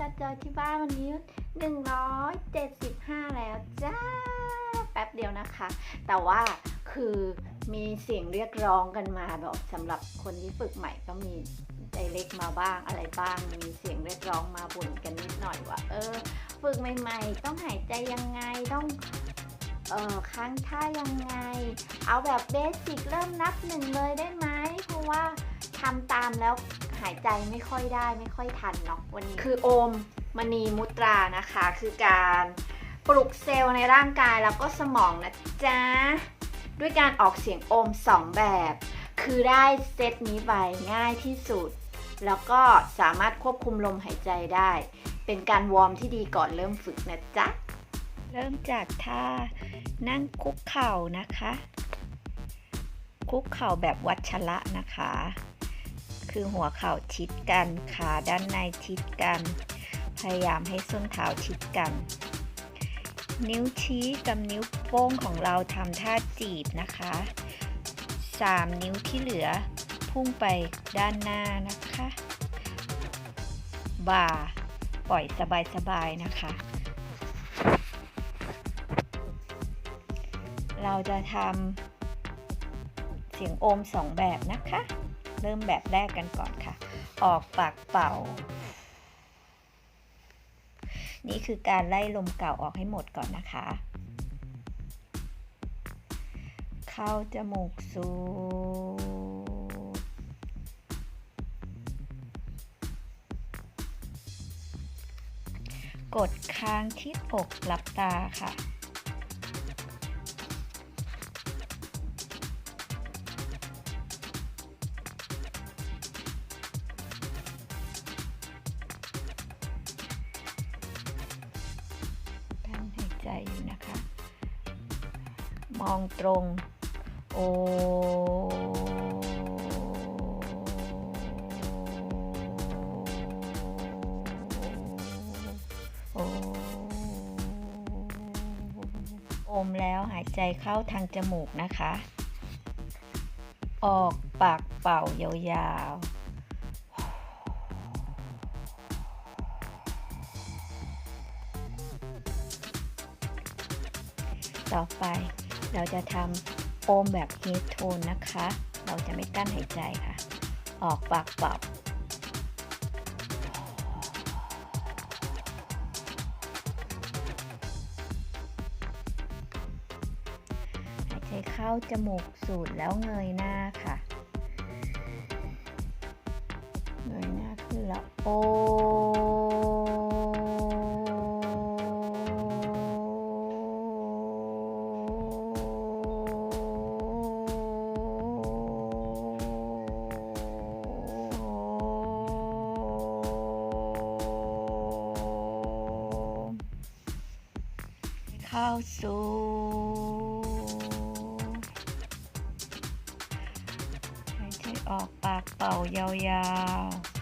จะเจอที่บ้านวันนี้ 175 แล้วจ้า แป๊บเดียวนะคะ แต่ว่าคือมีเสียงเรียกร้องกันมาแบบสำหรับคนที่ฝึกใหม่ก็มีไดเล็กมาบ้างอะไรบ้าง มีเสียงเรียกร้องมาบ่นกันนิดหน่อยว่า เออ ฝึกใหม่ ๆ ต้องหายใจยังไงต้องเออค้างท่ายังไง เอาแบบเบสิกเริ่มนับหนึ่งเลยได้ไหมเพราะว่าทำตามแล้ว หายใจไม่ค่อยได้ไม่ค่อยทันเนาะวันนี้คือโอมมณีมุตรานะคะ คือการปลุกเซลล์ในร่างกายแล้วก็สมองนะจ๊ะ ด้วยการออกเสียงโอมสองแบบ คือได้เซตนี้ไปง่ายที่สุด แล้วก็สามารถควบคุมลมหายใจได้ เป็นการวอร์มที่ดีก่อนเริ่มฝึกนะจ๊ะ เริ่มจากท่านั่งคุกเข่านะคะ คุกเข่าแบบวัชระนะคะ คือหัวเข่าชิดกัน ขาด้านในชิดกัน พยายามให้ส้นเท้าชิดกัน นิ้วชี้กับนิ้วโป้งของเราทำท่าจีบนะคะ 3 นิ้วที่เหลือพุ่งไปด้านหน้านะคะ บ่าปล่อยสบายๆนะคะ เราจะทำเสียงโอมสองแบบนะคะ เริ่มแบบแรกกันก่อนค่ะ ออกปากเป่า นี่คือการไล่ลมเก่าออกให้หมดก่อนนะคะ เข้าจมูกสูดกดค้างที่อกหลับตาค่ะ มองตรงโอโออมแล้วหายใจเข้าทางจมูกนะคะ ออกปากเป่ายาวๆต่อไป เราจะทำโอมแบบเฮดโทนนะคะ เราจะไม่กั้นหายใจค่ะ ออกปากเป่าหายใจเข้าจมูกสูดแล้วเงยหน้าค่ะ เงยหน้าขึ้นแล้วโอ เข้าสู่หายใจออกปากเป่ายาวๆ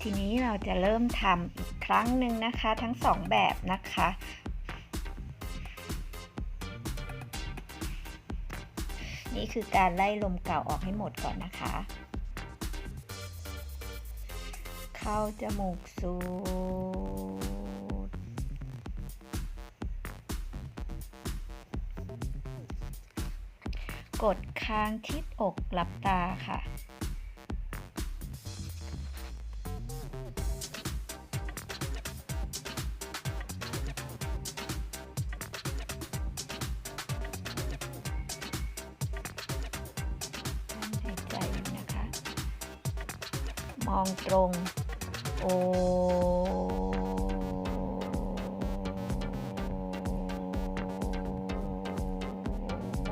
ทีนี้เราจะเริ่มทำอีกครั้งหนึ่งนะคะ ทั้งสองแบบนะคะ นี่คือการไล่ลมเก่าออกให้หมดก่อนนะคะ เข้าจมูกสูดกดค้างที่อกหลับตาค่ะหายใจนะคะมองตรง โอ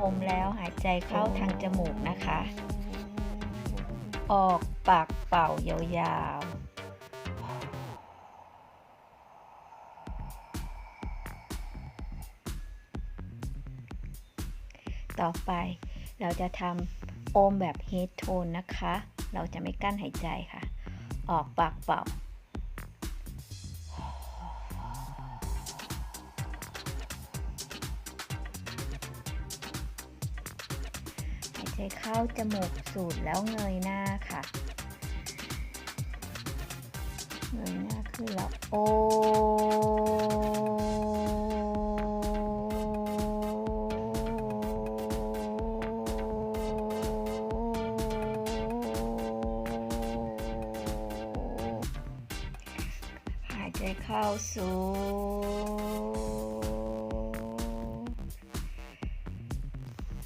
อมแล้วหายใจเข้าทางจมูกนะคะ ออกปากเป่ายาวๆต่อไปเราจะทำโอมแบบเฮดโทนนะคะ เราจะไม่กั้นหายใจค่ะ ออกปากเป่า เข้าจมูกสูดแล้วเงยหน้าค่ะ เงยหน้าขึ้นแล้วโอหายใจเข้าสู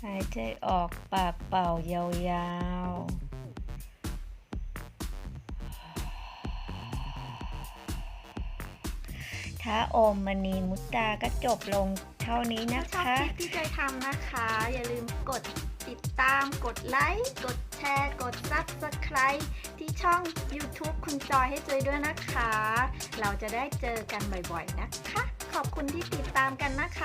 หายใจออกปากเป่ายาวๆถ้าโอมมณีมุตตาก็จบลงเท่านี้นะถ้าชอบคะคลิปที่ใจทำนะคะ อย่าลืมกดติดตาม กดไลค์ กดแชร์ กด Subscribe ที่ช่อง YouTube คุณจอยให้จอยด้วยนะคะ เราจะได้เจอกันบ่อยๆนะคะ ขอบคุณที่ติดตามกันนะคะ